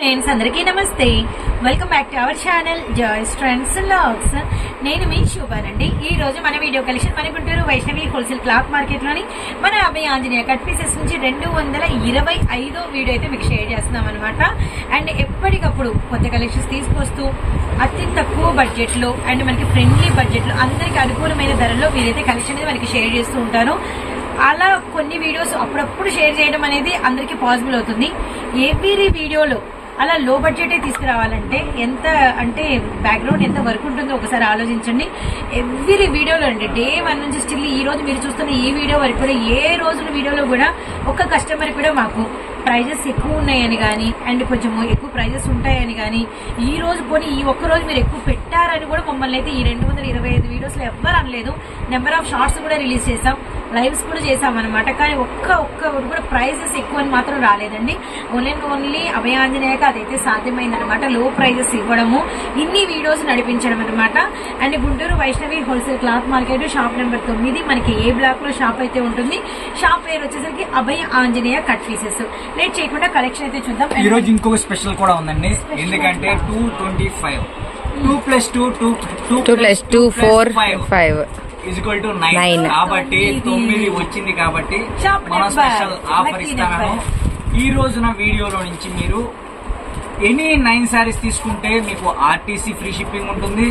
Friends అందరికీ నమస్తే. Welcome back to our channel joys trends vlogs నేను మీ శోభానండి. ఈ రోజు మన వీడియో కలెక్షన్ మన గుంటూరు వైష్ణవి హోల్సేల్ క్లాత్ మార్కెట్లోని మన అభయ ఆంజనేయ కట్ పీసెస్ నుంచి రెండు వందల ఇరవై ఐదో వీడియో అయితే మీకు షేర్ చేస్తున్నాం అనమాట అండ్ ఎప్పటికప్పుడు కొత్త కలెక్షన్స్ తీసుకొస్తూ అతి తక్కువ బడ్జెట్లో అండ్ మనకి ఫ్రెండ్లీ బడ్జెట్లో అందరికి అనుకూలమైన ధరల్లో వీరైతే కలెక్షన్ అనేది మనకి షేర్ చేస్తూ ఉంటారు. అలా కొన్ని వీడియోస్ అప్పుడప్పుడు షేర్ చేయడం అనేది అందరికీ పాసిబుల్ అవుతుంది. ఎవ్రీ వీడియోలో అలా లో బడ్జెటే తీసుకురావాలంటే ఎంత అంటే బ్యాక్గ్రౌండ్ ఎంత వర్క్ ఉంటుందో ఒకసారి ఆలోచించండి. ఎవ్రీ వీడియోలో అండి డే వన్ నుంచి స్టిల్ ఈ రోజు మీరు చూస్తున్న ఈ వీడియో వరకు కూడా ఏ రోజుల వీడియోలో కూడా ఒక్క కస్టమర్ కూడా మాకు ప్రైజెస్ ఎక్కువ ఉన్నాయని కానీ అండ్ కొంచెం ఎక్కువ ప్రైజెస్ ఉంటాయని కానీ ఈ రోజు పోనీ ఈ ఒక్క రోజు మీరు ఎక్కువ పెట్టారని కూడా మమ్మల్ని అయితే ఈ రెండు వందల ఇరవై ఐదు వీడియోస్లో ఎవ్వరు అనలేదు. నెంబర్ ఆఫ్ షార్ట్స్ కూడా రిలీజ్ చేసాం లైవ్స్ కూడా చేసాం అనమాట కానీ ఒక్క ఒక్క కూడా ప్రైజెస్ ఎక్కువ అని మాత్రం రాలేదండి. ఓన్లీ అండ్ ఓన్లీ అభయాంజనేయక అదైతే సాధ్యమైందనమాట లో ప్రైజెస్ ఇవ్వడము ఇన్ని వీడియోస్ నడిపించడం అనమాట and Guntur Vaishnavi wholesale cloth market shop number తొమ్మిది మనకి ఏ బ్లాక్లో షాప్ అయితే ఉంటుంది షాప్ పేరు వచ్చేసరికి Abhaya Anjaneya cut pieces late చేయకుండా కలెక్షన్ అయితే చూద్దాం. ఈ రోజు ఇంకొక స్పెషల్ కూడా ఉందండి. ఎందుకంటే two twenty five two plus two two two plus two four five equal to nine. కాబట్టి తొమ్మిది వచ్చింది కాబట్టి మన. స్పెషల్ ఆఫర్ ఇస్తాను. ఈ రోజున వీడియోలో నుంచి మీరు ఎనీ నైన్ శారీస్ తీసుకుంటే మీకు ఆర్టీసీ ఫ్రీ షిప్పింగ్ ఉంటుంది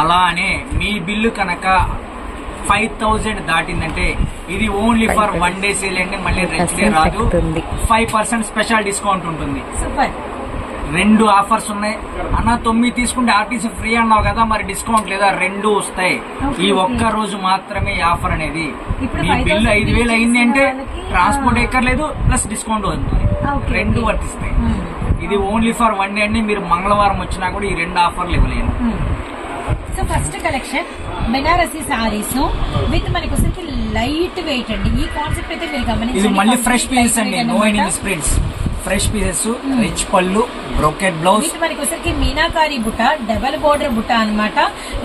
అలానే మీ బిల్లు కనుక ఫైవ్ థౌజండ్ దాటిందంటే ఇది only for one day sale అండి మళ్ళీ నెక్స్ట్ డే రాదు. ఫైవ్ పర్సెంట్ స్పెషల్ డిస్కౌంట్ ఉంటుంది సూపర్ రెండు ఆఫర్స్ ఉన్నాయి. అన్న తొమ్మిది తీసుకుంటే ఆర్టీసీ ఫ్రీ అన్నావు కదా మరి డిస్కౌంట్ లేదా? రెండు వస్తాయి. ఈ. ఒక్క రోజు మాత్రమే ఆఫర్ అనేది. ఇప్పుడు మీ 5,000 బిల్లు ఐదు వేలు అయింది అంటే ట్రాన్స్పోర్ట్. ఎక్కర్లేదు ప్లస్ డిస్కౌంట్ అవుతుంది రెండు. వర్తిస్తాయి. ఇది ఓన్లీ ఫర్ వన్ డే అండి. మీరు మంగళవారం వచ్చినా కూడా ఈ రెండు ఆఫర్లు ఇవ్వలేను. So first collection Banarasi saris with మనకి లైట్ వెయిట్ అండి. ఈ కాన్సెప్ట్ అయితే మీరు గమనించండి. ఇది మళ్ళీ ఫ్రెష్ light అండి. No. Any prints fresh pieces. Rich పళ్ళు బ్రోకెట్ బ్లౌజ్. మనకి వచ్చరికి మీనాకారి బుట్ట డబల్ బోర్డర్ బుట్ట అన్నమాట.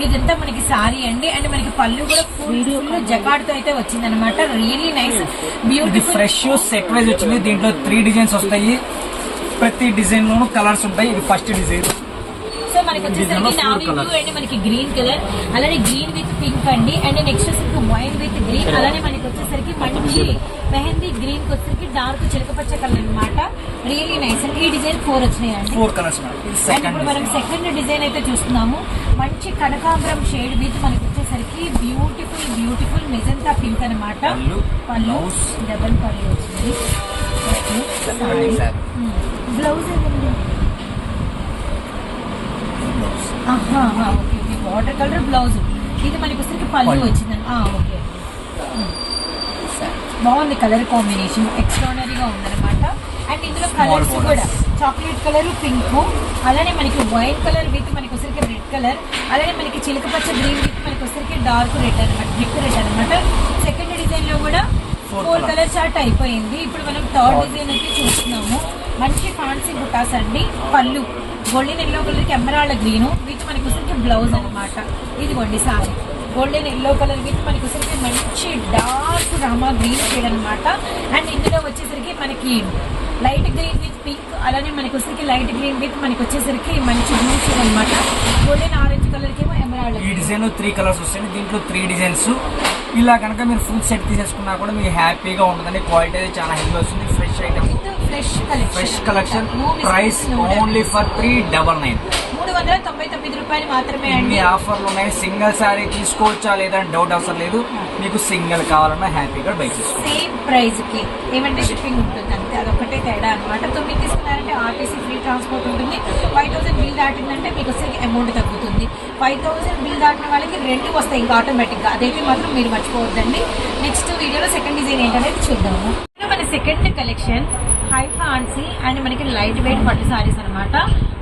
ఇదంతా మనకి సారీ అండి. అండ్ మనకి పళ్ళు కూడా ఫుల్ జకాడ్తో అయితే వచ్చింది అనమాట రియలీ నైస్ ఇది బ్యూటిఫుల్ ఫ్రెష్ సెట్ వైజ్ వచ్చింది. దీంట్లో త్రీ డిజైన్స్ వస్తాయి. ప్రతి డిజైన్ లోను కలర్స్ ఉంటాయి. ఇది ఫస్ట్ డిజైన్ మనకి వచ్చేసరికి నావీ బ్లూ. అండ్ మనకి గ్రీన్ కలర్ అలానే గ్రీన్ విత్ పింక్ అండి. అండ్ నెక్స్ట్ వచ్చేసరికి వైన్ విత్ గ్రీన్ అలానే మనకి వచ్చేసరికి మంచి మెహందీ గ్రీన్ వచ్చేసరికి డార్క్ చిలకపచ్చ కలర్ అన్నమాట. రియలీ నైస్ అండి ఈ డిజైన్ ఫోర్ వచ్చినాయి అండి ఫోర్ కలర్స్ అండ్ ఇప్పుడు మనం సెకండ్ డిజైన్ అయితే చూస్తున్నాము. మంచి కనకాంబరం షేడ్ విత్ మనకి వచ్చేసరికి బ్యూటిఫుల్ బ్యూటిఫుల్ మెజంతా పింక్ అనమాట పళ్ళు. డబల్ పళ్ళు వచ్చింది బ్లౌజ్ ఏదండి ఆహా, ఆహా, okay okay water colour blouse ఇది మనకి వచ్చరికి పళ్ళు. వచ్చిందండి. ఓకే. బాగుంది కలర్ కాంబినేషన్ ఎక్స్ట్రానరీగా ఉందన్నమాట. అండ్ ఇందులో కలర్స్. కూడా. చాక్లెట్ కలర్ పింక్ అలానే మనకి వైట్ కలర్ విత్ మనకి వచ్చరికి రెడ్ కలర్ అలానే మనకి చిలక పచ్చ గ్రీన్ విత్ మనకి వచ్చరికి డార్క్ రెడ్ అనమాట బ్రిక్ రెడ్ అనమాట సెకండ్ డిజైన్లో కూడా ఫోర్. కలర్ చార్ట్ అయిపోయింది. ఇప్పుడు మనం థర్డ్ డిజైన్ అయితే చూస్తున్నాము. మంచి ఫ్యాన్సీ బుటాస్ అండి. పళ్ళు. గోల్డెన్ ఎల్లో కలర్కి ఎమరాల్డ్ గ్రీన్ విత్ మనకి వచ్చరికి బ్లౌజ్ అనమాట ఇదిగోండి sari. Golden yellow colour with మనకి వచ్చరికి మంచి డార్క్ రామా గ్రీన్ షేడ్ అనమాట అండ్ ఇందులో వచ్చేసరికి మనకి లైట్ గ్రీన్ విత్ పింక్ అలానే మనకి వచ్చేసరికి లైట్ గ్రీన్ విత్ మనకి వచ్చేసరికి మంచి బ్లూ షేడ్ అనమాట గోల్డెన్ ఆరెంజ్ కలర్ ఏమో ఎమరాల్డ్ ఈ డిజైన్ త్రీ కలర్స్ వస్తాయి దీంట్లో త్రీ డిజైన్స్. ఇలా కనుక మీరు ఫుల్ సెట్ తీసేసుకున్నా కూడా మీకు హ్యాపీగా ఉంటుందండి క్వాలిటీ అయితే చాలా హెవీ వస్తుంది. Fresh item fresh collection fresh collection price. Only for three double nine మూడు వందల తొంభై తొమ్మిది రూపాయలు మాత్రమే అండి. ఆఫర్లు ఉన్నాయి సింగిల్ సారీ తీసుకోవచ్చా లేదా అని డౌట్ అవసరం లేదు. మీకు సింగిల్ కావాలన్నా హ్యాపీగా బై చేసుకోవచ్చు సేమ్ ప్రైస్కి ఏమంటే షిప్పింగ్ ఉంటుంది అంతే. అదొకటే తేడా అనమాట తొమ్మిది తీసుకున్నారంటే ఆర్టీసీ ఫ్రీ ట్రాన్స్పోర్ట్ ఉంటుంది. ఫైవ్ థౌసండ్ బిల్ దాటిందంటే మీకు వచ్చేసరికి అమౌంట్ తగ్గుతుంది. ఫైవ్ థౌసండ్ బిల్ దాటిన వాళ్ళకి రెండు వస్తాయి ఇంకా ఆటోమేటిక్గా అదైతే మాత్రం మీరు మర్చిపోవద్దండి. నెక్స్ట్ వీడియోలో సెకండ్ డిజైన్ ఏంటనేది చూద్దాము. మన second collection high fancy and మనకి లైట్ వెయిట్ పట్టు సారీస్ అనమాట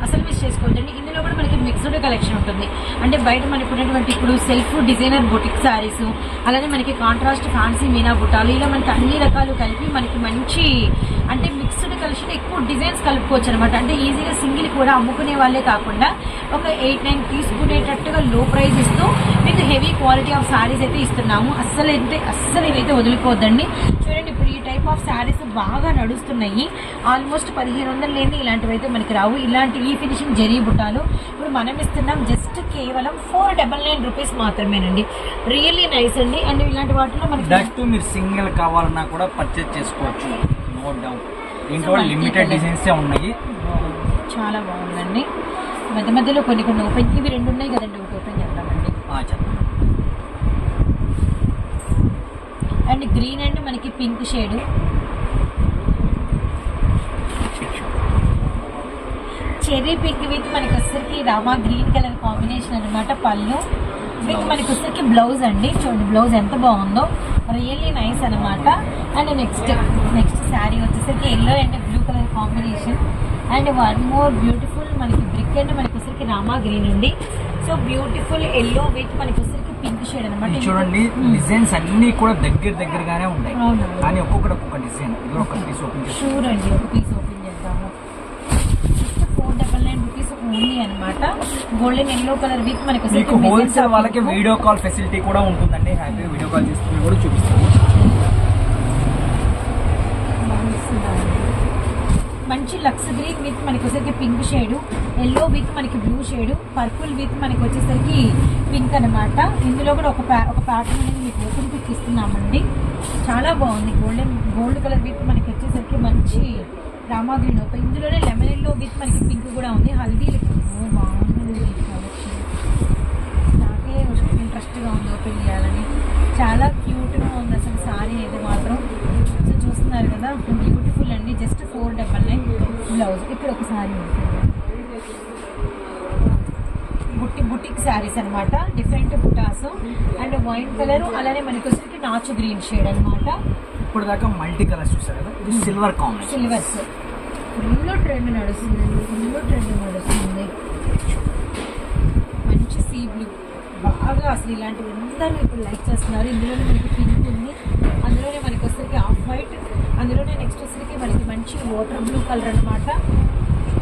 అసలు మిస్ చేసుకోవద్దండి. ఇందులో కూడా మనకి మిక్స్డ్ కలెక్షన్ ఉంటుంది. అంటే బయట మనకు ఉన్నటువంటి ఇప్పుడు సెల్ఫ్ డిజైనర్ బొటిక్ సారీస్ అలానే మనకి కాంట్రాస్ట్ ఫ్యాన్సీ మీనా బుట్టాలు ఇలా మనకి అన్ని రకాలు కలిపి మనకి మంచి అంటే మిక్స్డ్ కలెక్షన్ ఎక్కువ డిజైన్స్ కలుపుకోవచ్చు అనమాట అంటే ఈజీగా సింగిల్ కూడా అమ్ముకునే వాళ్ళే కాకుండా ఒక ఎయిట్ నైన్ తీసుకునేటట్టుగా లో ప్రైస్ ఇస్తూ మీకు హెవీ క్వాలిటీ ఆఫ్ శారీస్ అయితే ఇస్తున్నాము. అస్సలు అయితే అస్సలు ఇవైతే వదిలిపోద్దండి చూడండి ఇప్పుడు ఈ టైప్ ఆఫ్ శారీస్ బాగా నడుస్తున్నాయి. ఆల్మోస్ట్ పదిహేను వందలు లేని ఇలాంటివి అయితే మనకి రావు. ఇలాంటి ఈ ఫినిషింగ్ జరీ బుట్టాలు ఇప్పుడు మనం ఇస్తున్నాం జస్ట్ కేవలం ఫోర్ డబల్ నైన్ రూపీస్ మాత్రమేనండి. రియల్లీ నైస్ అండి. అండ్ ఇలాంటి వాటిలో మనకి మీరు సింగిల్ కావాలన్నా కూడా పర్చేస్ చేసుకోవచ్చు. నో డౌట్ దీంట్లో లిమిటెడ్ డిజైన్స్ ఉన్నాయి. చాలా బాగుందండి. మధ్య మధ్యలో కొన్ని కొన్ని ఓపెన్ ఇవి రెండు ఉన్నాయి కదండి ఒకటి ఓపెన్ చేద్దామండి. అండ్ గ్రీన్ అండ్ మనకి pink shade. Cherry pink with మనకి వచ్చరికి రామా గ్రీన్ కలర్ కాంబినేషన్ అన్నమాట పళ్ళు. విత్ మనకి వచ్చరికి బ్లౌజ్ అండి. చూడండి బ్లౌజ్ ఎంత బాగుందో. రియల్లీ నైస్ అన్నమాట. అండ్ నెక్స్ట్ నెక్స్ట్ శారీ వచ్చేసరికి yellow and blue colour combination and one more beautiful మనకి బ్రిక్ అండ్ మనకి వచ్చరికి రామా గ్రీన్ అండి సో బ్యూటిఫుల్ ఎల్లో విత్ మనకి వచ్చరికి పింక్ షేడ్ అనమాట చూడండి డిజైన్స్ అన్ని కూడా దగ్గర దగ్గరగానే ఉన్నాయి. కానీ ఒక్కొక్కటి ఒక్కొక్క డిజైన్ ఇది ఒక పీస్ ఓపెన్ అండి ఒక పీస్ ఓపెన్ చేద్దాము జస్ట్ ఫోర్ డబల్ ఓన్లీ అనమాట గోల్డెన్ ఎల్లో కలర్ విత్ మనకి మీకు హోల్సేల్ వాళ్ళకి. వీడియో కాల్ ఫెసిలిటీ కూడా ఉంటుందండి. హ్యాపీ వీడియో కాల్ చేసుకుని కూడా చూపిస్తాము. బాగుందండి. మంచి లక్స్ గ్రీన్ విత్ మనకి వచ్చేసరికి పింక్ షేడ్ ఎల్లో విత్ మనకి బ్లూ షేడ్ పర్పుల్ విత్ మనకి వచ్చేసరికి పింక్ అన్నమాట. ఇందులో కూడా ఒక ప్యా ఒక ప్యాటర్న్ అనేది మీకు ఓపెన్ పిక్ ఇస్తున్నామండి. చాలా బాగుంది. గోల్డెన్ గోల్డ్ కలర్ విత్ మనకి వచ్చేసరికి మంచి రామా గ్రీన్ ఒక ఇందులోనే లెమన్ ఎల్లో విత్ మనకి పింక్ కూడా ఉంది. హల్దీ. నాకే ఇంట్రెస్ట్గా ఉంది ఓపెన్ చేయాలని. చాలా క్యూట్గా ఉంది అసలు సారీ అయితే మాత్రం. సో చూస్తున్నారు కదా బ్యూటిఫుల్ అండి. Just four double nine blouse. ఇక్కడ ఒక సారీ ఉంటుంది బుట్టి బుటిక్ శారీస్ అన్నమాట. డిఫరెంట్ బుటాస్. అండ్ వైట్ కలర్ అలానే మనకి వచ్చేసరికి నాచు గ్రీన్ షేడ్ అన్నమాట. ఇప్పుడు దాకా మల్టీ కలర్స్ చూసారు కదా? ఇది silver combination. Silvers full trend నడుస్తుంది. ఫుల్ ట్రెండ్ నడుస్తుంది. మంచి సీ బ్లూ. బాగా అసలు ఇలాంటివి అందరూ ఇప్పుడు లైక్ చేస్తున్నారు. ఇందులోనే మనకి పింక్ ఉంది. అందులోనే మనకి వచ్చరికి ఆఫ్ వైట్. అందులోనే నెక్స్ట్ వచ్చరికి మనకి మంచి వాటర్ బ్లూ కలర్ అన్నమాట.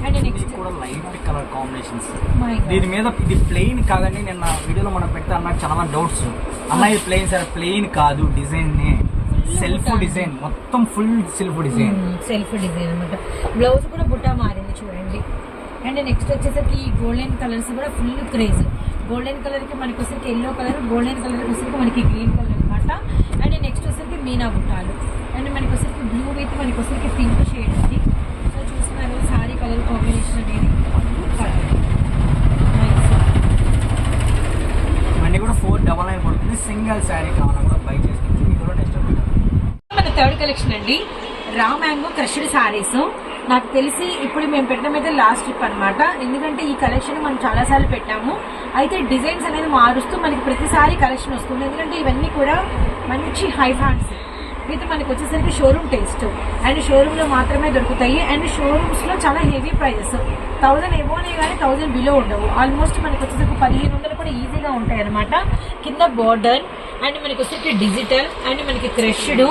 అండ్ నెక్స్ట్ కూడా లైట్ కలర్ కాంబినేషన్స్ దీని మీద ఇది ప్లెయిన్ కాదండి. నిన్న వీడియోలో మనం పెట్టా నాకు చాలా డౌట్స్ అన్న ఇది ప్లెయిన్ సార్ ప్లెయిన్ కాదు డిజైన్ సెల్ఫ్. డిజైన్. మొత్తం full self design. Self design అనమాట బ్లౌజ్ కూడా బుట్టా మారింది చూడండి. అండ్ నెక్స్ట్ వచ్చేసరికి ఈ గోల్డెన్ కలర్స్ కూడా ఫుల్ క్రేజ్. గోల్డెన్ కలర్కి మనకి వచ్చరికి ఎల్లో కలర్ గోల్డెన్ కలర్ వచ్చరికి మనకి గ్రీన్ కలర్ అనమాట అండ్ నెక్స్ట్ వచ్చరికి మీనా బుట్టాలు. అండ్ మనకి వచ్చరికి బ్లూ విత్ మనకి వచ్చరికి పింక్ షేడ్ ఉంది. సో చూస్తున్నారు సారీ కలర్ కాంబినేషన్ అనేది. కూడా ఫోర్ డబల్ నైన్ పడుతుంది. సింగిల్ శారీ కావాలన్నా కూడా బై చేసుకోవచ్చు ఇది కూడా నెక్స్ట్ మన థర్డ్ కలెక్షన్ అండి. Raw mango crushed saris. నాకు తెలిసి ఇప్పుడు మేము పెట్టడం అయితే లాస్ట్ ట్రిప్ అనమాట ఎందుకంటే ఈ కలెక్షన్ మనం చాలాసార్లు పెట్టాము. అయితే డిజైన్స్ అనేది మారుస్తూ మనకి ప్రతిసారి కలెక్షన్ వస్తుంది. ఎందుకంటే ఇవన్నీ కూడా మంచి హై హ్యాండ్స్ విత్ మనకి వచ్చేసరికి షోరూమ్ టేస్ట్ అండ్ షోరూమ్లో మాత్రమే దొరుకుతాయి. అండ్ షోరూమ్స్లో చాలా హెవీ ప్రైజెస్ థౌసండ్ ఎబోనే కానీ థౌసండ్ బిలో ఉండవు. ఆల్మోస్ట్ మనకి వచ్చేసరికి పదిహేను వందలు కూడా ఈజీగా ఉంటాయి అనమాట కింద బోర్డర్ అండ్ మనకి వచ్చేసరికి డిజిటల్ అండ్ మనకి క్రష్డ్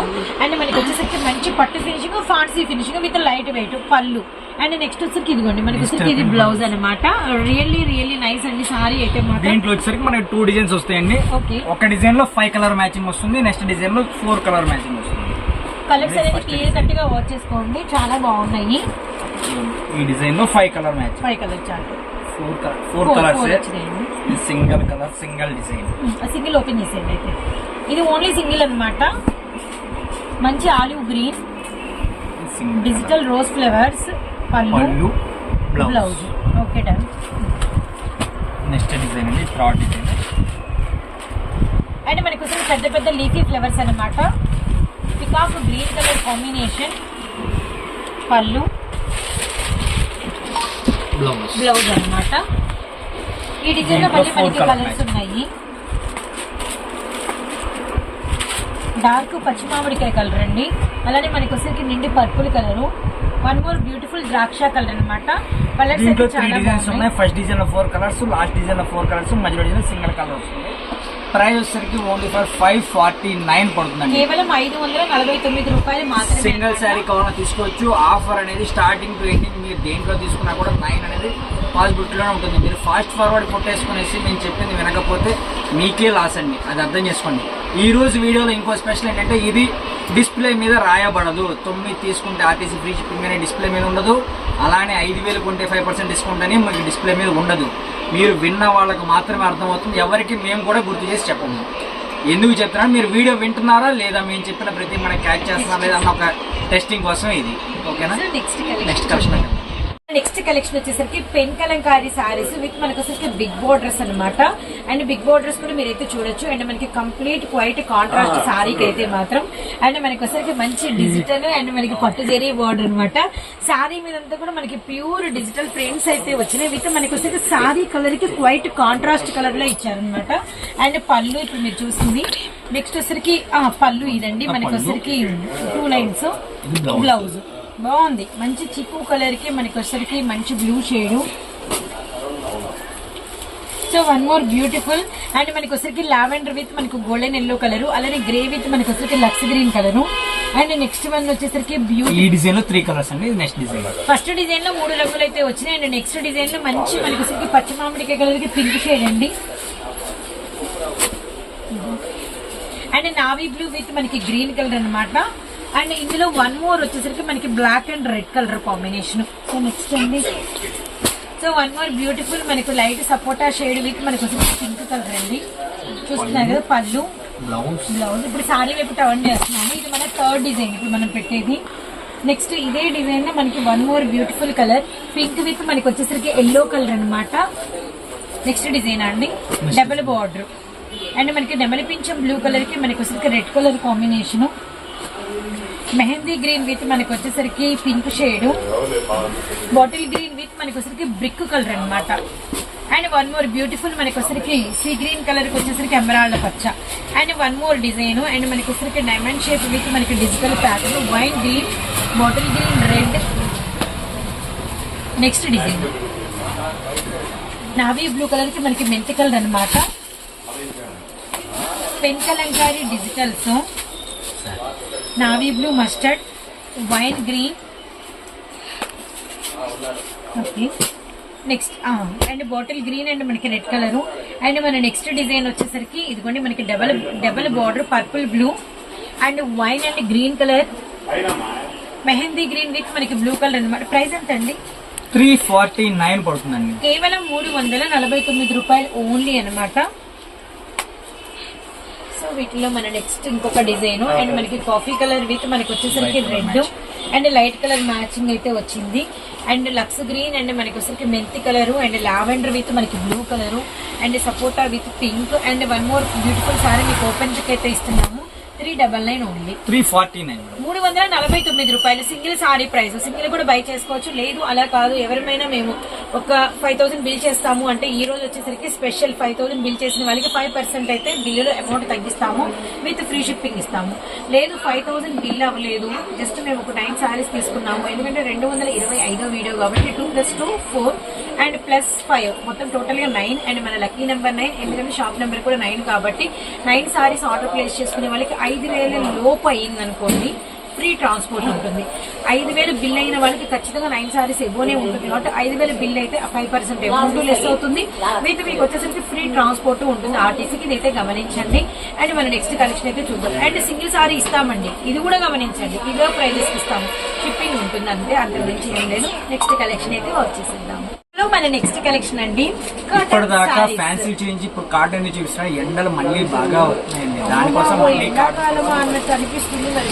అండ్ మనకి వచ్చేసరికి మంచి పట్టు finishing fancy finishing with light weight పళ్ళు. అండ్ నెక్స్ట్ వచ్చేసరికి ఇదిగోండి మనకి వచ్చేసరికి ఇది బ్లౌజ్ అనమాట రియల్లీ రియల్లీ నైస్ అండి సారీ అయితే దీంట్లో వచ్చేసరికి మనకి టూ డిజైన్స్ వస్తాయండి. ఓకే ఒక డిజైన్లో ఫైవ్ కలర్ మ్యాచింగ్ వస్తుంది నెక్స్ట్ డిజైన్లో ఫోర్ కలర్ మ్యాచింగ్ వస్తుంది కలర్స్ అనేది క్లియర్ కట్గా వర్క్ చేసుకోండి చాలా బాగున్నాయి. ఈ డిజైన్లో five colour matching five colour chart four colour four colours single colour single design single open చేసేయండి అయితే ఇది ఓన్లీ సింగిల్ అన్నమాట. మంచి olive green digital rose flowers పళ్ళు blouse. Okay done next design అండి థ్రాట్ డిజైన్ అండ్ మనకి వచ్చిన పెద్ద పెద్ద లీఫీ ఫ్లవర్స్ అన్నమాట. పికాక్ గ్రీన్ కలర్ కాంబినేషన్ పళ్ళు బ్లౌజ్. బ్లౌజ్ అన్నమాట. ఈ డిజైన్లో మళ్ళీ మనకి కలర్స్. ఉన్నాయి. డార్క్ పచ్చి మామిడికాయ కలర్ అండి. అలానే మనకి వచ్చేసరికి నిండి purple colour. One more beautiful ద్రాక్ష కలర్ అన్నమాట. కలర్స్ చాలా ఉన్నాయి. ఫస్ట్ డిజైన్లో ఫోర్ కలర్స్ లాస్ట్ డిజైన్లో ఫోర్ కలర్స్ మధ్యలో డిజైన్ సింగిల్ కలర్ వస్తుంది. ప్రైస్ వచ్చేసరికి only for five forty nine పడుతుందండి. కేవలం ఐదు వందల నలభై తొమ్మిది రూపాయలు మాత్రమే. సింగిల్. శారీ కావాలన్నా తీసుకోవచ్చు. ఆఫర్ అనేది స్టార్టింగ్ టు ఎండింగ్ మీరు దేంట్లో తీసుకున్నా కూడా నైన్ అనేది పాసిబిలిటీలోనే ఉంటుంది. మీరు ఫాస్ట్ ఫార్వర్డ్ కొట్టేసుకునేసి నేను చెప్పింది వినకపోతే మీకే లాస్ అండి. అది అర్థం చేసుకోండి. ఈ రోజు వీడియోలో ఇంకో స్పెషల్ ఏంటంటే ఇది డిస్ప్లే మీద రాయబడదు. తొమ్మిది తీసుకుంటే ఆర్టీసీ ఫ్రీ షిప్పింగ్ అనే డిస్ప్లే మీద ఉండదు. అలానే ఐదు వేలు కొంటే ఫైవ్ పర్సెంట్ డిస్కౌంట్ అని మీకు డిస్ప్లే మీద ఉండదు. మీరు విన్న వాళ్ళకు మాత్రమే అర్థమవుతుంది. ఎవరికి మేము కూడా గుర్తు చేసి చెప్పము. ఎందుకు చెప్తున్నా మీరు వీడియో వింటున్నారా లేదా మేము చెప్పిన ప్రతి మనం క్యాచ్ చేస్తున్నారా లేదా అన్న ఒక టెస్టింగ్ కోసం ఇది. ఓకేనా నెక్స్ట్ కలెక్షన్ నెక్స్ట్ కలెక్షన్ వచ్చేసరికి పెన్ కలంకారీ సారీస్ విత్ మనకు వచ్చేసరికి బిగ్ బోర్డర్స్ అన్నమాట. అండ్ బిగ్ బోర్డర్స్ కూడా మీరైతే చూడొచ్చు. అండ్ మనకి కంప్లీట్ వైట్ కాంట్రాస్ట్ సారీకి అయితే మాత్రం. అండ్ మనకి వచ్చేసరికి మంచి డిజిటల్ అండ్ మనకి పట్టు జరీ బోర్డర్ అనమాట సారీ మీదంతా కూడా మనకి ప్యూర్ డిజిటల్ ప్రింట్స్ అయితే వచ్చినాయి. విత్ మనకి వచ్చేసరికి సారీ కలర్కి వైట్ కాంట్రాస్ట్ కలర్లో ఇచ్చారనమాట అండ్ పళ్ళు ఇప్పుడు మీరు చూసింది. నెక్స్ట్ వచ్చేసరికి ఆ, పళ్ళు ఇదండి. మనకి వచ్చేసరికి టూ లైన్స్ బ్లౌజ్ బాగుంది. మంచి చిక్కు కలర్కి మనకి వచ్చరికి మంచి blue shade so one more beautiful and మనకి వచ్చరికి లావెండర్ విత్ మనకు గోల్డెన్ ఎల్లో కలర్ అలానే గ్రే విత్ మనకి వచ్చరికి lux green colour and next one వచ్చేసరికి బ్యూటీ ఈ డిజైన్లో త్రీ కలర్స్ అండి. నెక్స్ట్ డిజైన్ ఫస్ట్ డిజైన్లో మూడు రంగులు అయితే వచ్చినాయి. అండ్ నెక్స్ట్ డిజైన్లో మంచి మనకి వచ్చరికి పచ్చి మామిడికాయ కలర్కి పింక్ షేడ్ అండి. అండ్ నావీ బ్లూ విత్ మనకి గ్రీన్ కలర్ అన్నమాట. అండ్ ఇందులో వన్ మోర్ వచ్చేసరికి మనకి black and red colour combination so next అండి. సో వన్ మోర్ బ్యూటిఫుల్ మనకు లైట్ సపోటా షేడ్ విత్ మనకు వచ్చేసి పింక్ కలర్ అండి. చూస్తున్నారు కదా పళ్ళు. బ్లౌజ్ బ్లౌజ్ ఇప్పుడు సారీ వైపు టర్న్ చేస్తున్నాము ఇది మన థర్డ్ డిజైన్ ఇప్పుడు మనం పెట్టేది. నెక్స్ట్ ఇదే డిజైన్లో మనకి one more beautiful colour pink with మనకి వచ్చేసరికి ఎల్లో కలర్ అన్నమాట. నెక్స్ట్ డిజైన్ అండి. డబుల్ బార్డర్ అండ్ మనకి నెమలి పింఛం బ్లూ కలర్కి మనకి వచ్చేసరికి red colour combination mehndi green with మనకి వచ్చేసరికి pink shade. Bottle green with మనకి వచ్చేసరికి బ్రిక్ కలర్ అనమాట అండ్ వన్ మోర్ బ్యూటిఫుల్ మనకి వచ్చేసరికి సీ గ్రీన్ కలర్ వచ్చేసరికి ఎమరాల్డ్ పచ్చ. And one more design and మనకి వచ్చేసరికి డైమండ్ షేప్ విత్ మనకి digital pattern wine green bottle green red. Next design. Navy blue కలర్కి మనకి మెంతి కలర్ అనమాట pen Kalamkari digitals. Navy blue mustard wine green. Okay. Next and bottle green and మనకి red colour. And మన next design వచ్చేసరికి ఇదిగోండి మనకి double double border purple blue. And wine and green colour. Mehndi green with మనకి blue colour అనమాట price ఎంత అండి? Three forty nine పడుతుందండి. కేవలం మూడు వందల నలభై తొమ్మిది రూపాయలు ఓన్లీ అన్నమాట. సో వీటిలో మన నెక్స్ట్ ఇంకొక డిజైన్ అండ్ మనకి కాఫీ కలర్ విత్ మనకి వచ్చేసరికి red and light colour matching అయితే వచ్చింది. అండ్ లక్స్ గ్రీన్ అండ్ మనకి వచ్చేసరికి మెంతి కలర్ అండ్ లావెండర్ విత్ మనకి blue colour and sapota with pink and one more beautiful sari మీకు ఓపెన్ చెక్ అయితే ఇస్తున్నాము. Three double nine only. Three forty nine మూడు. వందల నలభై తొమ్మిది రూపాయలు సింగిల్ సారీ ప్రైస్. సింగిల్ కూడా బై చేసుకోవచ్చు. లేదు అలా కాదు. ఎవరిమైనా మేము ఒక ఫైవ్ థౌసండ్ బిల్ చేస్తాము అంటే ఈ రోజు వచ్చేసరికి స్పెషల్ ఫైవ్ థౌసండ్ బిల్ చేసిన వాళ్ళకి ఫైవ్ పర్సెంట్ అయితే బిల్లులో అమౌంట్ తగ్గిస్తాము. విత్ ఫ్రీ షిప్పింగ్ ఇస్తాము. లేదు ఫైవ్ థౌసండ్ బిల్ అవ్వలేదు. జస్ట్ మేము ఒక నైన్ సారీస్ తీసుకున్నాము. ఎందుకంటే రెండు వందల ఇరవై ఐదో వీడియో కాబట్టి two plus two four and plus five. మొత్తం టోటల్గా నైన్. అండ్ మన లక్కీ నెంబర్ నైన్ ఎందుకంటే షాప్ నెంబర్ కూడా నైన్ కాబట్టి నైన్ సారీస్ ఆర్డర్ ప్లేస్ చేసుకునే వాళ్ళకి ఐదు వేల లోపు అయ్యింది అనుకోండి ఫ్రీ ట్రాన్స్పోర్ట్ ఉంటుంది. ఐదు వేలు బిల్ అయిన వాళ్ళకి ఖచ్చితంగా నైన్ సారీస్ ఎవ్వనే ఉంటుంది. కాబట్టి ఐదు వేల బిల్ అయితే ఫైవ్ పర్సెంట్ అమౌంట్ లెస్ అవుతుంది. మీకు మీకు వచ్చేసరికి ఫ్రీ ట్రాన్స్పోర్ట్ ఉంటుంది. ఆర్టీసీకి ఇదైతే గమనించండి. అండ్ మన నెక్స్ట్ కలెక్షన్ అయితే చూద్దాం. అండ్ సింగిల్ సారీ ఇస్తామండి. ఇది కూడా గమనించండి. ఇదే ప్రైజెస్ ఇస్తాము. షిప్పింగ్ ఉంటుంది అంతే. అంత గురించి ఏం లేదు. నెక్స్ట్ కలెక్షన్ అయితే వచ్చేసిద్దాము. మన నెక్స్ట్ కలెక్షన్ అండి. ఇప్పటిదాకా. ఫ్యాన్సీ చేంజ్ ఇప్పుడు కాటన్ చూపిస్తున్నా ఎండలు మళ్ళీ బాగా వస్తున్నాయండి. దానికోసం మళ్ళీ కాటన్ ఎండాకాలమా అన్నట్టు అనిపిస్తుంది. మరి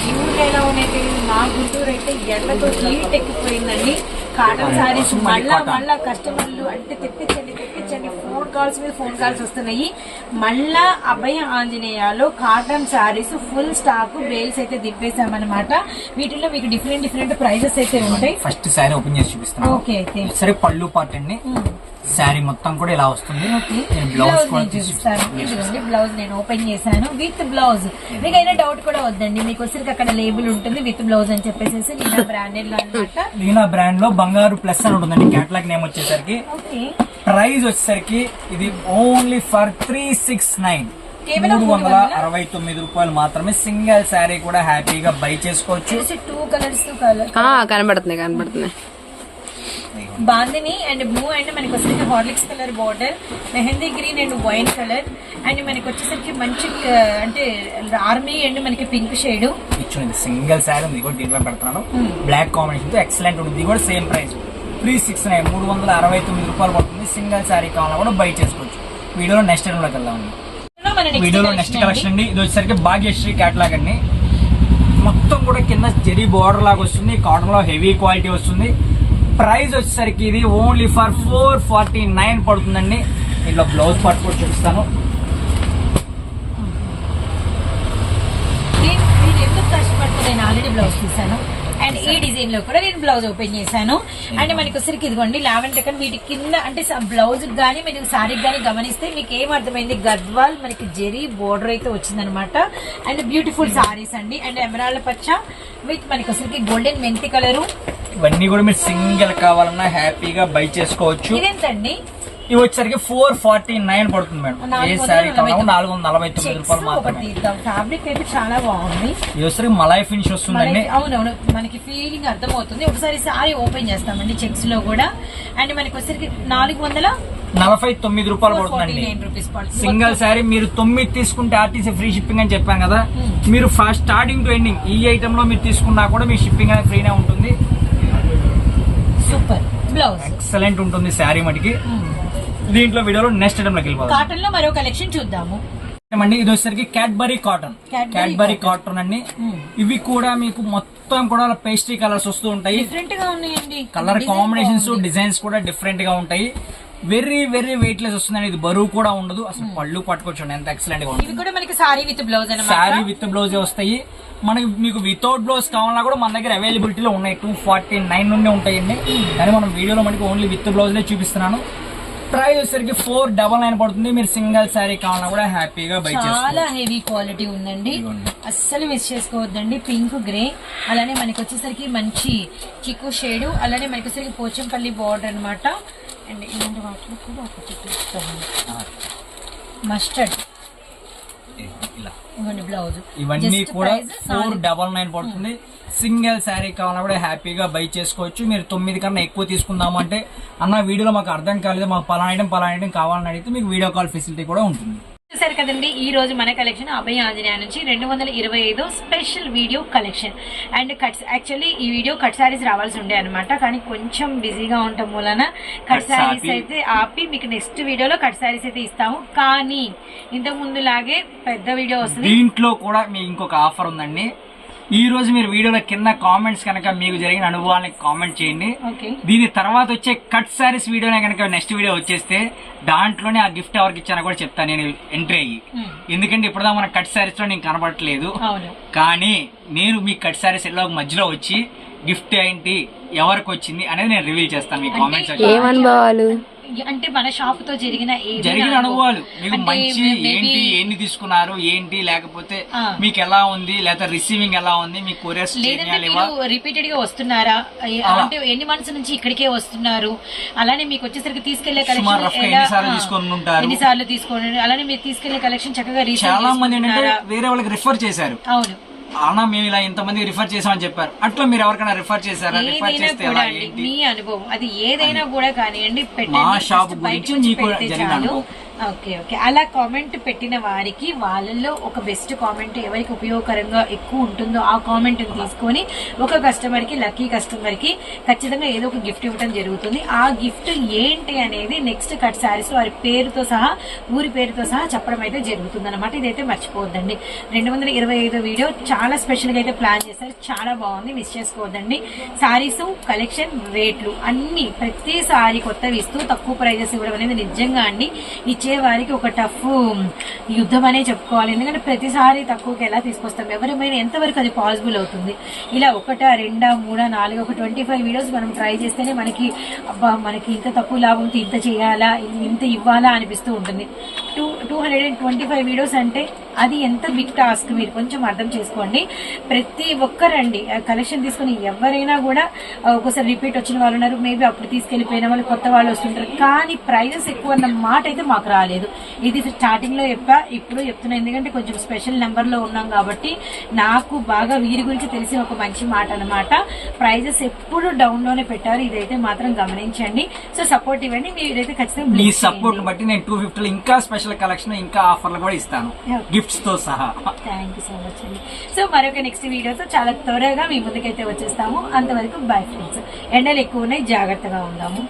ఉన్నాయి తెలియదు మా గుంటూరు అయితే ఎండతో హీట్ ఎక్కిపోయిందండి. కాటన్ సారీస్ మళ్ళీ మళ్ళా కస్టమర్లు అంటే తెప్పించండి. కాల్స్ మీద ఫోన్ కాల్స్ వస్తున్నాయి. మళ్ళా Abhaya ఆంజనేయాలో cotton saris full stock bales అయితే దింపేశామన్నమాట. వీటిలో మీకు డిఫరెంట్ డిఫరెంట్ ప్రైజెస్ అయితే ఉంటాయి. ఫస్ట్ శారీ ఓపెన్ చేసి చూపిస్తున్నాను. ఓకే అయితే సరే పళ్ళు పార్ట్ అండి శారీ మొత్తం కూడా ఇలా వస్తుంది. బ్లౌజ్ బ్లౌజ్ నేను చూపిస్తాను. ఇదిగోండి బ్లౌజ్ నేను ఓపెన్ చేశాను. విత్ బ్లౌజ్ మీకు అయినా డౌట్ కూడా వద్దండి. మీకు వచ్చరికి అక్కడ లేబుల్ ఉంటుంది. విత్ బ్లౌజ్ అని చెప్పేసి నేను బ్రాండెడ్లో అనమాట దీనా బ్రాండ్లో బంగారు ప్లస్ అని ఉంటుందండి. క్యాటలాగ్ నేమ్ వచ్చేసరికి. ఓకే ప్రైస్ వచ్చేసరికి ఇది only for three six nine. కేవలం మూడు వందల అరవై తొమ్మిది రూపాయలు మాత్రమే సింగిల్ శారీ కూడా హ్యాపీగా బై చేసుకోవచ్చు. టూ కలర్స్ కలర్ ఆ, కనబడుతున్నాయి కనబడుతున్నాయి. బాందిని అండ్ బ్లూ అండ్ మనకి వచ్చేసరికి Horlicks colour border mehndi green and wine colour. And మనకి వచ్చేసరికి మంచి అంటే ఆర్మీ అండ్ మనకి పింక్ షేడ్. ఇచ్చింది. సింగిల్ శారీ ఉంది కూడా దీంట్లో పెడుతున్నాను. బ్లాక్ కాంబినేషన్తో ఎక్సలెంట్ ఉంటుంది ఇది కూడా same price three six nine మూడు వందల అరవై తొమ్మిది రూపాయలు పడుతుంది. సింగిల్ శారీ కావాలన్నా కూడా బై చేసుకోవచ్చు. వీడియోలో నెక్స్ట్లోకి వెళ్దాం. వీడియోలో నెక్స్ట్ కలెక్షన్ అండి. ఇది వచ్చేసరికి భాగ్యశ్రీ క్యాట్లాగ్ అండి. మొత్తం కూడా కింద జెరీ బోర్డర్ లాగా వస్తుంది. కాటన్లో హెవీ క్వాలిటీ వస్తుంది. ప్రైస్ వచ్చేసరికి ఇది only for four forty nine పడుతుందండి. ఇంట్లో బ్లౌజ్ పార్ట్ కూడా చూపిస్తాను. నేను ఆల్రెడీ బ్లౌజ్ చూసాను అండ్ ఈ డిజైన్లో కూడా నేను బ్లౌజ్ ఓపెన్ చేశాను. అండ్ మనకి వచ్చరికి ఇదిగోండి లావెండర్ కానీ వీటి కింద అంటే బ్లౌజ్ కానీ మీరు సారీకి కానీ గమనిస్తే మీకు ఏం అర్థమైంది? గద్వాల్ మనకి జెరీ బోర్డర్ అయితే వచ్చిందనమాట అండ్ బ్యూటిఫుల్ సారీస్ అండి. అండ్ ఎమరాల్డ్ పచ్చ విత్ మనకి వచ్చరికి గోల్డెన్ మెంతి కలరు ఇవన్నీ కూడా మీరు సింగిల్ కావాలన్నా హ్యాపీగా బై చేసుకోవచ్చు. ఇదేంటండి ఇవి వచ్చేసరికి ఫోర్ ఫార్టీ నైన్ పడుతుంది మేడం. ఏ శారీ తొమ్మిది. నాలుగు వందల నలభై తొమ్మిది రూపాయలు మాత్రమే. ఫ్యాబ్రిక్ అయితే చాలా బాగుంది. ఇది వచ్చేసరికి మలై ఫినిష్ వస్తుందండి. అవునవును మనకి ఫీలింగ్ అర్థమవుతుంది. ఒకసారి సారీ ఓపెన్ చేస్తామండి చెక్స్లో కూడా. అండ్ మనకి వచ్చరికి నాలుగు వందల నలభై తొమ్మిది రూపాయలు పడుతుందండి. సింగిల్ శారీ మీరు తొమ్మిది తీసుకుంటే ఆర్టీసీ ఫ్రీ షిప్పింగ్ అని చెప్పాను కదా. Hmm. మీరు ఫస్ట్ స్టార్టింగ్ టు ఎండింగ్ ఈ ఐటమ్లో మీరు తీసుకున్నా కూడా మీ షిప్పింగ్ అనేది ఫ్రీనే ఉంటుంది. సూపర్ బ్లౌజ్ ఎక్సలెంట్ ఉంటుంది శారీ మటుకి. దీంట్లో వీడియోలో నెక్స్ట్ ఐటమ్లోకి వెళ్ళిపోతాం కాటన్లో మరో కలెక్షన్ చూద్దాము. అండి ఇది వచ్చేసరికి క్యాడ్బరీ కాటన్ క్యాడ్బరీ కాటన్ అండి. Hmm. ఇవి కూడా మీకు మొత్తం కూడా పేస్ట్రీ కలర్స్ వస్తూ ఉంటాయి. డిఫరెంట్గా ఉన్నాయండి. Colour combinations. డిజైన్స్ కూడా డిఫరెంట్గా ఉంటాయి. వెరీ వెరీ వెయిట్ లెస్ వస్తుందండి. ఇది బరువు కూడా ఉండదు. అసలు పళ్ళు పట్టుకోవచ్చు ఎంత ఎక్సలెంట్గా ఉంటుంది. కూడా మనకి సారీ విత్ బ్లౌజ్ అనమాట విత్ బ్లౌజ్ వస్తాయి. మనకి మీకు వితౌట్ బ్లౌజ్ కావాలన్నా కూడా మన దగ్గర అవైలబిలిటీలో ఉన్నాయి. టూ ఫార్టీ నైన్ నుండి ఉంటాయండి. కానీ మనం వీడియోలో మనకి ఓన్లీ విత్ బ్లౌజ్ చూపిస్తున్నాను. ప్రైస్ వచ్చేసరికి ఫోర్ డబల్ నైన్ పడుతుంది. మీరు సింగిల్ శారీ కావాలన్నా కూడా హ్యాపీగా బై చాలా హెవీ క్వాలిటీ ఉందండి. అస్సలు మిస్ చేసుకోవద్దండి. పింక్ గ్రే అలానే మనకి వచ్చేసరికి మంచి చిక్కు షేడ్ అలానే మనకి వచ్చేసరికి పోచంపల్లి బార్డర్ అన్నమాట. అండ్ ఇలాంటి వాటిలో కూడా ఒకటి చూపిస్తాను మస్టర్డ్ ఇలా. ఇవ్వండి బ్లౌజ్ ఇవన్నీ కూడా ఫోర్ డబల్ నైన్ పడుతుంది. సింగిల్ శారీ కావాలన్నా కూడా హ్యాపీగా బై చేసుకోవచ్చు. మీరు తొమ్మిది కన్నా ఎక్కువ తీసుకుందాము అంటే అన్న వీడియోలో మాకు అర్థం కాలేదు మాకు పలానా ఐటమ్ పలానా ఐటమ్ కావాలని అడిగితే మీకు వీడియో కాల్ ఫెసిలిటీ కూడా ఉంటుంది. చూసారు కదండి ఈ రోజు మన కలెక్షన్ అభయ ఆంజనేయ నుంచి రెండు వందల ఇరవై ఐదు special video collection and cuts actually ఈ వీడియో కట్ సారీస్ రావాల్సి ఉండే అనమాట కానీ కొంచెం బిజీగా ఉండటం మూలన కట్ ఆపి- అయితే ఆపి మీకు నెక్స్ట్ వీడియోలో కట్ సారీస్ అయితే ఇస్తాము. కానీ ఇంతకు ముందు లాగే పెద్ద వీడియో వస్తుంది. దీంట్లో కూడా మీకు ఇంకొక ఆఫర్ ఉందండి. ఈ రోజు మీరు వీడియోలో కింద కామెంట్స్ కనుక మీకు జరిగిన అనుభవాలని కామెంట్ చేయండి. దీని తర్వాత వచ్చే కట్ సారీస్ వీడియోనే కనుక నెక్స్ట్ వీడియో వచ్చేస్తే దాంట్లోనే ఆ గిఫ్ట్ ఎవరికి ఇచ్చానో కూడా చెప్తాను నేను ఎంట్రీ అయ్యి. Hmm. ఎందుకంటే ఇప్పుడుదా మన కట్ సారీస్లో నేను కనబడట్లేదు. కానీ నేను మీ కట్ సారీస్ ఎల్లో మధ్యలో వచ్చి గిఫ్ట్ ఏంటి ఎవరికి వచ్చింది అనేది నేను రివీల్ చేస్తాను మీ కామెంట్స్ అంటే మన షాప్తో జరిగిన జరిగిన అనుభవాలు. మీకు మంచి ఏంటి ఎన్ని తీసుకున్నారు ఏంటి లేకపోతే. మీకు ఎలా ఉంది లేకపోతే రిసీవింగ్ ఎలా ఉంది మీ కొరియర్స్ రిపీటెడ్గా వస్తున్నారా. అంటే ఎన్ని మంత్స్ నుంచి ఇక్కడికే వస్తున్నారు? అలానే మీకు వచ్చేసరికి తీసుకెళ్ళే గా ఎన్నిసార్లు తీసుకొని అలానే మీరు తీసుకెళ్ళే కలెక్షన్ చక్కగా చాలా మంది? వేరే వాళ్ళకి రిఫర్ చేశారు. అవును. అన్న మేము ఇలా ఇంతమంది రిఫర్ చేసామని చెప్పారు. అట్లా మీరు ఎవరికైనా రిఫర్ చేశారా? రిఫర్ చేస్తే ఎలా ఏంటి? మీ అనుభవం. అది ఏదైనా కూడా కానివ్వండి మా షాప్ గురించి మీకు జరిగిన అనుభవం. Okay okay. అలా కామెంట్ పెట్టిన వారికి వాళ్ళల్లో ఒక బెస్ట్ కామెంట్ ఎవరికి ఉపయోగకరంగా ఎక్కువ ఉంటుందో ఆ కామెంట్ తీసుకొని ఒక కస్టమర్కి లక్కీ కస్టమర్కి ఖచ్చితంగా ఏదో ఒక గిఫ్ట్ ఇవ్వడం జరుగుతుంది. ఆ గిఫ్ట్ ఏంటి అనేది నెక్స్ట్ కట్ సారీస్ వారి పేరుతో సహా ఊరి పేరుతో సహా చెప్పడం అయితే జరుగుతుంది అనమాట ఇదైతే మర్చిపోవద్దండి. రెండు వందల ఇరవై ఐదు వీడియో చాలా స్పెషల్గా అయితే ప్లాన్ చేశారు. చాలా బాగుంది. మిస్ చేసుకోవద్దండి. సారీస్ కలెక్షన్ రేట్లు అన్ని ప్రతి సారీ కొత్తవి ఇస్తూ తక్కువ ప్రైజెస్ ఇవ్వడం అనేది నిజంగా అండి. ఇచ్చే వారికి ఒక టఫ్ యుద్ధం అనే చెప్పుకోవాలి. ఎందుకంటే ప్రతిసారి తక్కువకి ఎలా తీసుకొస్తాం? ఎవరిమైనా ఎంతవరకు అది పాసిబుల్ అవుతుంది? ఇలా ఒకటా రెండా మూడా నాలుగు ఒక ట్వంటీ ఫైవ్ వీడియోస్ మనం ట్రై చేస్తేనే మనకి అబ్బా మనకి ఇంత తక్కువ లాభంతో ఇంత చేయాలా ఇంత ఇవ్వాలా అనిపిస్తూ ఉంటుంది. Two two hundred and twenty five videos అంటే అది ఎంత బిగ్ టాస్క్ మీరు కొంచెం అర్థం చేసుకోండి. ప్రతి ఒక్కరండి కలెక్షన్ తీసుకుని ఎవరైనా కూడా ఆ, ఒక్కోసారి రిపీట్ వచ్చిన వాళ్ళు ఉన్నారు మేబీ అప్పుడు తీసుకెళ్ళిపోయిన వాళ్ళు కొత్త వాళ్ళు వస్తుంటారు. కానీ ప్రైజెస్ ఎక్కువ అన్న మాట అయితే మాకు రాలేదు. ఇది స్టార్టింగ్లో చెప్పా ఇప్పుడు చెప్తున్నా. ఎందుకంటే కొంచెం స్పెషల్ నెంబర్లో ఉన్నాం కాబట్టి నాకు బాగా వీరి గురించి తెలిసిన ఒక మంచి మాట అన్నమాట. ప్రైజెస్ ఎప్పుడు డౌన్లోనే పెట్టారు ఇదైతే మాత్రం గమనించండి. సో సపోర్ట్ ఇవ్వండి మీరు ఇదైతే ఖచ్చితంగా మీ. సపోర్ట్ బట్టి నేను టూ ఫిఫ్టీలో ఇంకా స్పెషల్ కలెక్షన్ ఇంకా ఆఫర్లు కూడా ఇస్తాను. గిఫ్ట్స్తో సహా. థ్యాంక్ యూ సో మచ్ అండి. సో మరొక నెక్స్ట్ వీడియోతో చాలా త్వరగా మీ ముందుకైతే వచ్చేస్తాము. అంతవరకు బై ఫ్రెండ్స్ ఎండలు ఎక్కువ ఉన్నాయి జాగ్రత్తగా ఉందాము.